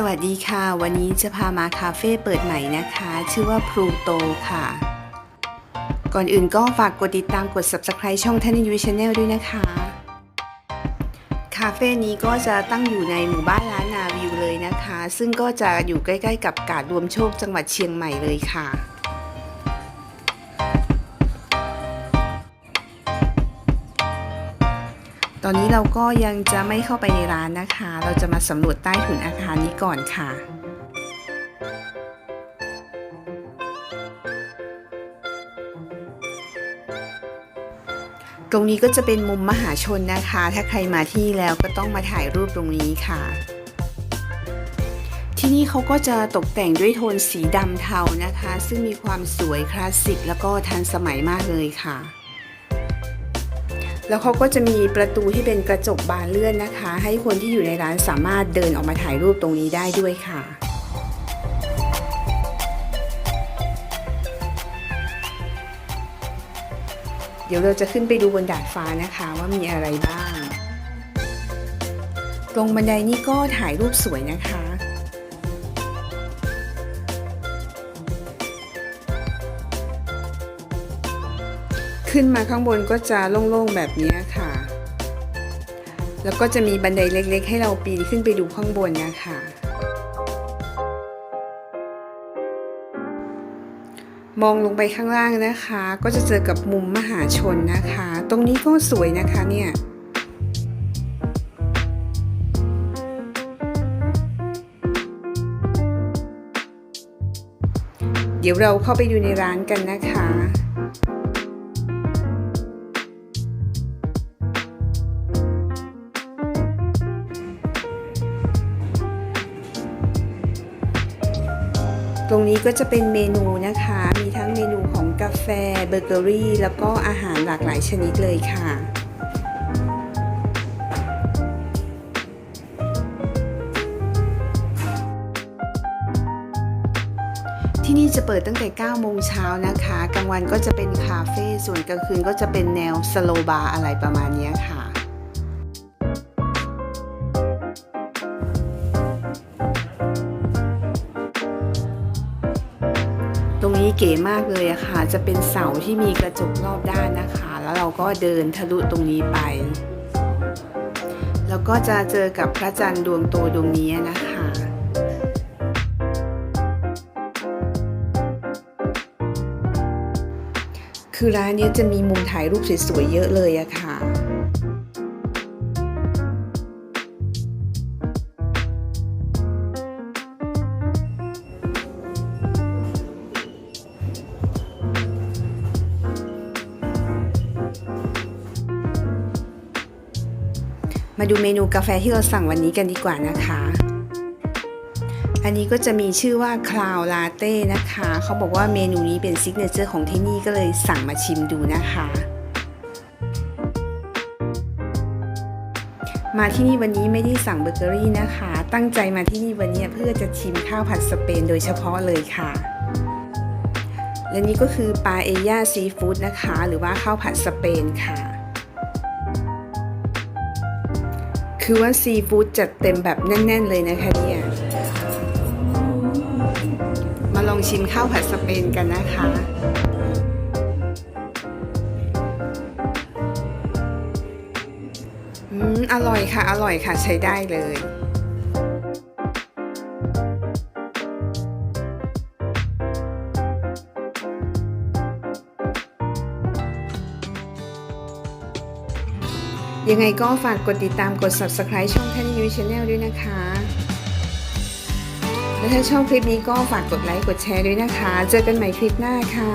สวัสดีค่ะ วันนี้จะพามาคาเฟ่เปิดใหม่นะคะ ชื่อว่าพลูโตค่ะ ก่อนอื่นก็ฝากกดติดตามกด subscribe ช่องท่านยูชาแนลด้วยนะคะ คาเฟ่นี้ก็จะตั้งอยู่ในหมู่บ้านล้านนาวิวเลยนะคะ ซึ่งก็จะอยู่ใกล้ ๆ กับกาดรวมโชคจังหวัดเชียงใหม่เลยค่ะ ตอนนี้เราก็ยังจะไม่เข้าไปในร้านนะคะ เราจะมาสำรวจใต้ถุนอาคารนี้ก่อนค่ะตรงนี้ก็จะเป็นมุมมหาชนนะคะ ถ้าใครมาที่แล้วก็ต้องมาถ่ายรูปตรงนี้ค่ะ ที่นี่เขาก็จะตกแต่งด้วยโทนสีดำเทานะคะ ซึ่งมีความสวยคลาสสิกแล้วก็ทันสมัยมากเลยค่ะ แล้วเขาก็จะมีประตูที่เป็นกระจกบานเลื่อนนะคะ ให้คนที่อยู่ในร้านสามารถเดินออกมาถ่ายรูปตรงนี้ได้ด้วยค่ะเดี๋ยวเราจะขึ้นไปดูบนดาดฟ้านะคะว่ามีอะไรบ้าง ตรงบันไดนี่ก็ถ่ายรูปสวยนะคะ ขึ้นมาข้างบนก็จะโล่งๆแบบนี้ค่ะ แล้วก็จะมีบันไดเล็กๆ ให้เราปีนขึ้นไปดูข้างบนนะคะมองลงไปข้างล่างนะคะ ก็จะเจอกับมุมมหาชนนะคะ ตรงนี้ก็สวยนะคะเนี่ยเดี๋ยวเราเข้าไปดูในร้านกันนะคะ ตรงนี้ก็จะเป็นเมนูนะคะ มีทั้งเมนูของกาแฟเบเกอรี่ แล้วก็อาหารหลากหลายชนิดเลยค่ะที่นี่จะเปิดตั้งแต่ 9 โมงเช้านะคะ กลางวันก็จะเป็นคาเฟ่ ส่วนกลางคืนก็จะเป็นแนวสโลบาร์อะไรประมาณนี้ค่ะ เก๋มากเลยอะค่ะ จะเป็นเสาที่มีกระจกรอบด้านนะคะ แล้วเราก็เดินทะลุตรงนี้ไป แล้วก็จะเจอกับพระจันทร์ดวงโตดวงนี้นะคะคือร้านนี้จะมีมุมถ่ายรูปสวยๆเยอะเลยอะค่ะ มาดูเมนูกาแฟที่เราสั่งวันนี้กันดีกว่านะคะ อันนี้ก็จะมีชื่อว่าคลาวลาเต้นะคะ เขาบอกว่าเมนูนี้เป็นซิกเนเจอร์ของที่นี่ก็เลยสั่งมาชิมดูนะคะ มาที่นี่วันนี้ไม่ได้สั่งเบเกอรี่นะคะ ตั้งใจมาที่นี่วันนี้เพื่อจะชิมข้าวผัดสเปนโดยเฉพาะเลยค่ะและนี่ก็คือปลาเอียซีฟู้ดนะคะ หรือว่าข้าวผัดสเปนค่ะ คือว่าซีฟู้ดจัดเต็มแบบแน่น ๆ เลยนะคะเนี่ย มาลองชิมข้าวผัดสเปนกันนะคะอืมอร่อยค่ะ อร่อยค่ะใช้ได้เลย ยังไงก็ฝากกดติดตามกด subscribe ช่องท่านยูชาแนลด้วยนะคะ และถ้าชอบคลิปนี้ก็ฝากกดไลค์กดแชร์ด้วยนะคะ เจอกันใหม่คลิปหน้าค่ะ